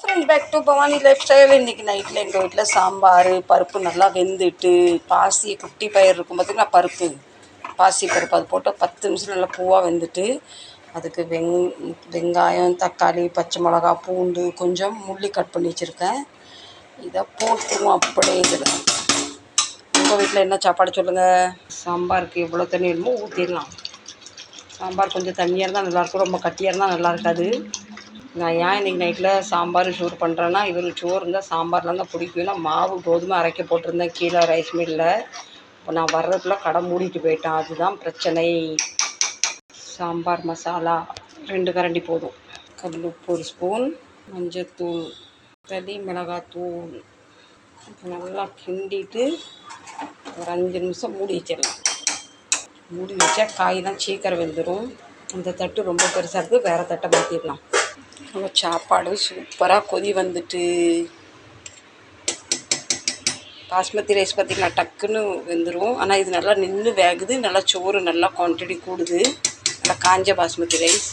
Friend back to Bhavani lifestyle இன்றைக்கி நைட்டில் எங்கள் வீட்டில் சாம்பார் பருப்பு நல்லா வெந்துட்டு பாசி குட்டி பயிர் இருக்கும் பார்த்தீங்கன்னா பருப்பு. பாசி பருப்பு அது போட்டு பத்து நிமிஷம் நல்லா பூவாக வெந்துட்டு அதுக்கு வெங் வெங்காயம் தக்காளி பச்சை மிளகா பூண்டு கொஞ்சம் முள்ளி கட் பண்ணி வச்சுருக்கேன். இதை போட்டுருவோம் அப்படியே. இதில் உங்கள் வீட்டில் என்ன சாப்பாடு சொல்லுங்கள் சாம்பாருக்கு எவ்வளோ தண்ணி வேணுமோ ஊற்றிடலாம் சாம்பார் கொஞ்சம் தண்ணியாக இருந்தால் நல்லாயிருக்கும் ரொம்ப கட்டியாக இருந்தால் நல்லா இருக்காது. நான் ஏன் இன்றைக்கி நைட்டில் சாம்பார் சோறு பண்ணுறேன்னா இவருக்கு சோறு இருந்தால் சாம்பார்லாம் தான் பிடிக்கும். ஏன்னா மாவு கோதுமை அரைக்க போட்டிருந்தேன் கீழே ரைஸ் மில்லில். இப்போ நான் வர்றதுக்குள்ள கடை மூடிட்டு போயிட்டேன். அதுதான் பிரச்சனை. சாம்பார் மசாலா ரெண்டு கரண்டி போதும். கல் உப்பு ஒரு ஸ்பூன் மஞ்சத்தூள் தனி மிளகாத்தூள். நல்லா கிண்டிட்டு ஒரு அஞ்சு நிமிஷம் மூடி வச்சிடலாம். மூடி வச்சா தான் சீக்கிரம் வெந்துடும் அந்த தட்டு ரொம்ப பெருசாக இருக்குது. வேறு தட்டை மாற்றிடலாம் நம்ம சாப்பாடு சூப்பராக கொதி வந்துட்டு. பாஸ்மதி ரைஸ் பார்த்திங்கன்னா டக்குன்னு வெந்துடும் ஆனால் இது நல்லா நின்று வேகுது. நல்லா சோறு நல்லா குவான்டிட்டி கூடுது. நல்லா காஞ்ச பாஸ்மதி ரைஸ்.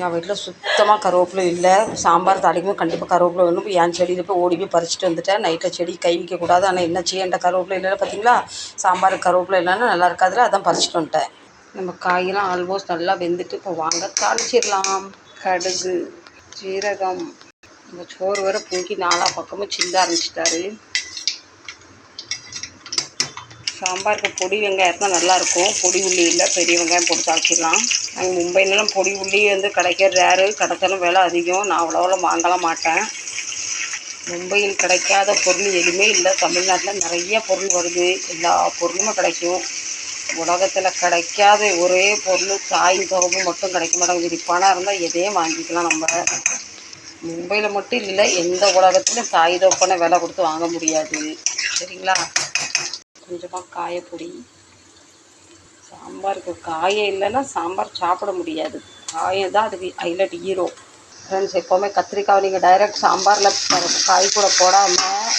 என் வீட்டில் சுத்தமாக கருவேப்பிலை இல்லை. சாம்பார் தாளிக்கும் கண்டிப்பாக கருவேப்பிலை வேணும். இப்போ என் செடியில் போய் ஓடி போய் பறிச்சுட்டு வந்துட்டேன். நைட்டில் செடி கை வைக்கக்கூடாது ஆனால் என்ன செய்யண்ட கருவேப்பிலை இல்லை பார்த்தீங்களா சாம்பார் கருவேப்பிலை இல்லைன்னா நல்லா இருக்காதுல. அதான் பறிச்சுட்டு வந்துட்டேன். நம்ம காயெல்லாம் ஆல்மோஸ்ட் நல்லா வெந்துட்டு இப்போ வாங்க தாளிச்சிடலாம். கடுகு ஜீரகம் இந்த சோறு வர பொங்கி நாலா பக்கமும் சிந்த ஆரம்பிச்சிட்டாரு சாம்பாருக்கு பொடி வெங்காயம் இருந்தால் நல்லாயிருக்கும் பொடி உள்ளி இல்லை பெரிய வெங்காயம் போட்டு தாக்கிடலாம் நாங்கள் மும்பைலலாம் பொடி உள்ளி வந்து கிடைக்கிற ரேரு கிடைச்சாலும் விலை அதிகம். நான் அவ்வளோவெல்லாம் வாங்கலாம் மாட்டேன். மும்பையில் கிடைக்காத பொருள் எதுவுமே இல்லை. தமிழ்நாட்டில் நிறைய பொருள் வருது. எல்லா பொருளுமே கிடைக்கும். உலகத்தில் கிடைக்காத ஒரே பொருள் தாயும் தொகுப்பு மட்டும் கிடைக்க மாட்டேங்குது பணம் இருந்தால் எதையும் வாங்கிக்கலாம் நம்ம. மும்பையில் மட்டும் இல்லை எந்த உலகத்துலையும் தாய் தொப்பனை விலை கொடுத்து வாங்க முடியாது. சரிங்களா? கொஞ்சமாக காயப்பொடி சாம்பாருக்கு காயம் இல்லைன்னா சாம்பார் சாப்பிட முடியாது. காயம் தான் அதுக்கு ஹைலைட் ஹீரோ ஃப்ரெண்ட்ஸ் எப்போவுமே கத்திரிக்காய் நீங்கள் டைரக்ட் சாம்பாரில் காய் கூட போடாமல்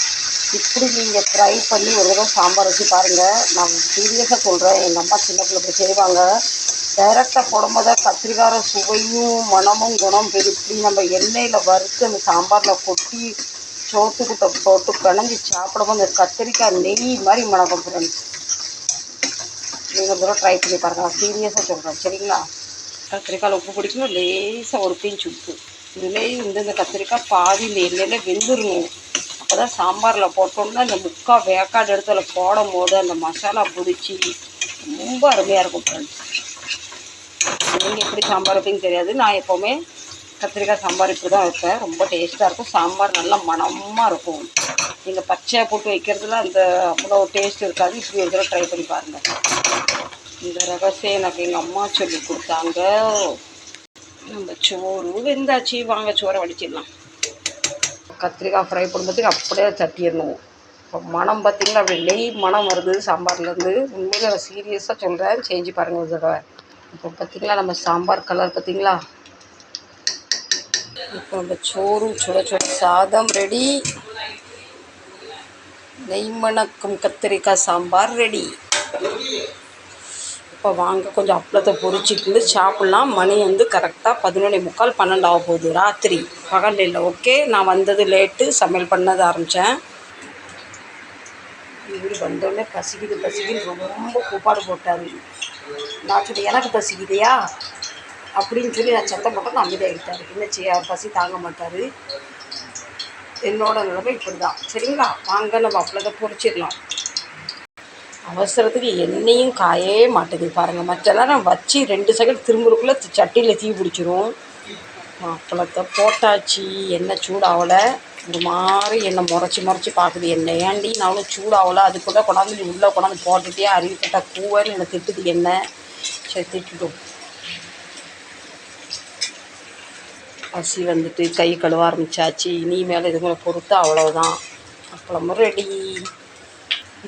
இப்படி நீங்கள் ஃப்ரை பண்ணி ஒரு தடவை சாம்பார் வச்சு பாருங்கள் நான் சீரியஸாக சொல்கிறேன் எங்கள் அம்மா சின்ன பிள்ளை செய்வாங்க. டைரெக்டாக போடும்போது கத்திரிக்காய் சுவையும் மணமும் குணம் பெரு இப்படி நம்ம எண்ணெயில் வறுத்து அந்த சாம்பாரில் கொட்டி சோத்துக்கிட்ட போட்டு பிணைஞ்சி சாப்பிடும்போது அந்த கத்திரிக்காய் நெய் மாதிரி மணக்கும் ஃப்ரெண்ட்ஸ் நீங்கள் ஒரு தடவை ட்ரை பண்ணி பாருங்கள் சீரியஸாக சொல்கிறேன் சரிங்களா? கத்திரிக்காயில் உப்பு பிடிக்கணும் லேசாக ஒரு பிஞ்சு உப்பு. இதுலேயே வந்து இந்த கத்திரிக்காய் பாதி இந்த எண்ணெயில் வெந்துடணும் அப்போ தான் சாம்பாரில் போட்டோம்னா இந்த முக்கால் வேக்காடு எடுத்து அதில் போடும் போது அந்த மசாலா பிடிச்சி ரொம்ப அருமையாக இருக்கும் ஃப்ரெண்ட்ஸ் நீங்கள் எப்படி சாம்பார் வைப்பீங்க தெரியாது. நான் எப்போவுமே கத்திரிக்காய் சாம்பார் இப்படி தான் வைப்பேன். ரொம்ப டேஸ்ட்டாக இருக்கும். சாம்பார் நல்லா மணமாக இருக்கும். நீங்கள் பச்சையாக போட்டு வைக்கிறதுல அந்த அவ்வளோ டேஸ்ட் இருக்காது. இப்படி ஒரு தடவை ட்ரை பண்ணி பாருங்கள் இந்த ரகசியம் எனக்கு எங்கள் அம்மா சொல்லி கொடுத்தாங்க. நம்ம சோறு வெந்தாச்சு வாங்க சோறை வடிச்சிடலாம். கத்திரிக்காய் ஃப்ரை பண்ணுறதுக்கு அப்படியே தட்டிடணும். இப்போ மனம் பார்த்திங்கன்னா அப்படி நெய் மனம் வருது சாம்பார்லேருந்து உண்மையில நான் சீரியஸாக சொல்கிறேன் செஞ்சு பாருங்கள் ஒரு தடவை. இப்போ பார்த்திங்களா நம்ம சாம்பார் கலர் பார்த்திங்களா? இப்போ நம்ம சோறு சுட சுட சாதம் ரெடி நெய் மணக்கும் கத்திரிக்காய் சாம்பார் ரெடி இப்போ வாங்க கொஞ்சம் அப்பளத்தை பொரிச்சிட்டு சாப்பிட்லாம். மணி வந்து கரெக்டாக பதினொன்னே முக்கால் பன்னெண்டு ஆக போகுது. ராத்திரி பகல் இல்லை. ஓகே நான் வந்தது லேட்டு சமையல் பண்ணது ஆரம்பித்தேன் இவர் வந்தோடனே பசிக்குது பசிக்குது. ரொம்ப கூப்பாடு போட்டார். நான் சொன்னேன் எனக்கு பசிக்குதையா? அப்படின்னு சொல்லி நான் சத்தம் போட்டோம் அமைதியாகிட்டார் என்ன செய்ய பசி தாங்க மாட்டார். என்னோட நிலைமை இப்படி தான் சரிங்களா? வாங்க நம்ம அப்பளத்தை பொறிச்சிடலாம் அவசரத்துக்கு எண்ணெயும் காயவே மாட்டேங்குது பாருங்கள் மற்றெல்லாம் வச்சு ரெண்டு செகண்ட் திரும்புறக்குள்ளே சட்டியில் தீ பிடிச்சிரும். அப்பளத்தை போட்டாச்சு. எண்ணெய் சூடாகலை ஒரு மாதிரி எண்ணெய் முறைச்சி முறைச்சி பார்க்குது என்ன ஏண்டி நான் சூடாகலை அதுக்குள்ளே கொண்டாந்து நீ உள்ளே கொண்டாந்து போட்டுட்டே அறிவிக்கிட்ட கூவன்னு என்னை திட்டுது என்ன. சரி திட்டுட்டும். பசி வந்துட்டு கை கழுவ ஆரம்பிச்சாச்சு. இனி மேலே இது மேலே பொறுத்து அவ்வளோதான் அப்பளமும் ரெடி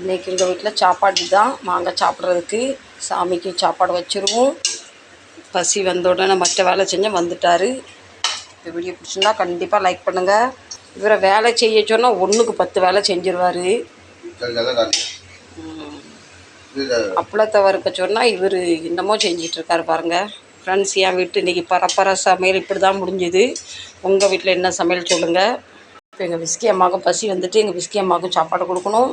இன்றைக்கி எங்கள் வீட்டில் சாப்பாடு தான். வாங்க சாப்பிட்றதுக்கு சாமிக்கு சாப்பாடு வச்சுருவோம். பசி வந்த உடனே மற்ற வேலை செஞ்சால் வந்துட்டார். இந்த வீடியோ பிடிச்சிருந்தா கண்டிப்பாக லைக் பண்ணுங்கள் இவரை வேலை செய்ய சொன்னால் ஒன்றுக்கு பத்து வேலை செஞ்சிருவார். அப்பளத்தை வறுக்க சொன்னால் இவர் என்னமோ செஞ்சிட்ருக்காரு பாருங்கள் ஃப்ரெண்ட்ஸ் என் வீட்டு இன்றைக்கி பரப்பர சமையல் இப்படி தான் முடிஞ்சுது. உங்கள் வீட்டில் என்ன சமையல் சொல்லுங்கள் இப்போ எங்கள் விஸ்கி அம்மாவுக்கும் பசி வந்துட்டு எங்கள் விஸ்கி அம்மாவுக்கும் சாப்பாடு கொடுக்கணும்.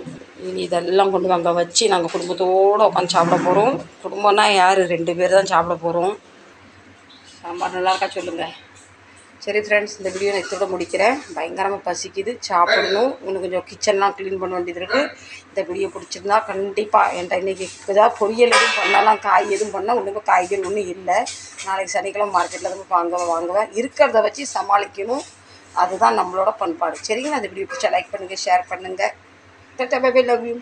இனி இதெல்லாம் கொண்டு அங்கே வச்சு நாங்கள் குடும்பத்தோடு உட்காந்து சாப்பிட போகிறோம் குடும்பம்னா யார்? ரெண்டு பேர் தான் சாப்பிட போகிறோம் சாம்பார் நல்லா இருக்கா சொல்லுங்கள் சரி ஃப்ரெண்ட்ஸ் இந்த வீடியோ நான் இதோட முடிக்கிறேன். பயங்கரமாக பசிக்குது. சாப்பிடணும். இன்னும் கொஞ்சம் கிச்சன்லாம் க்ளீன் பண்ண வேண்டியது இருக்குது இந்த வீடியோ பிடிச்சிருந்தா கண்டிப்பாக என்கிட்ட இன்றைக்கி ஏதாவது பொரியல் எதுவும் பண்ணலாம் காய் எதுவும் பண்ணால் ஒன்றுமே காய்கறி ஒன்றும் இல்லை. நாளைக்கு சனிக்கிழமை மார்க்கெட்டில் தான் வாங்குவேன் வாங்க வாங்குவேன். இருக்கிறத வச்சு சமாளிக்கணும். அதுதான் நம்மளோட பண்பாடு. சரிங்களா? இந்த வீடியோ பிடிச்சா லைக் பண்ணுங்கள் ஷேர் பண்ணுங்கள் லவ் யூ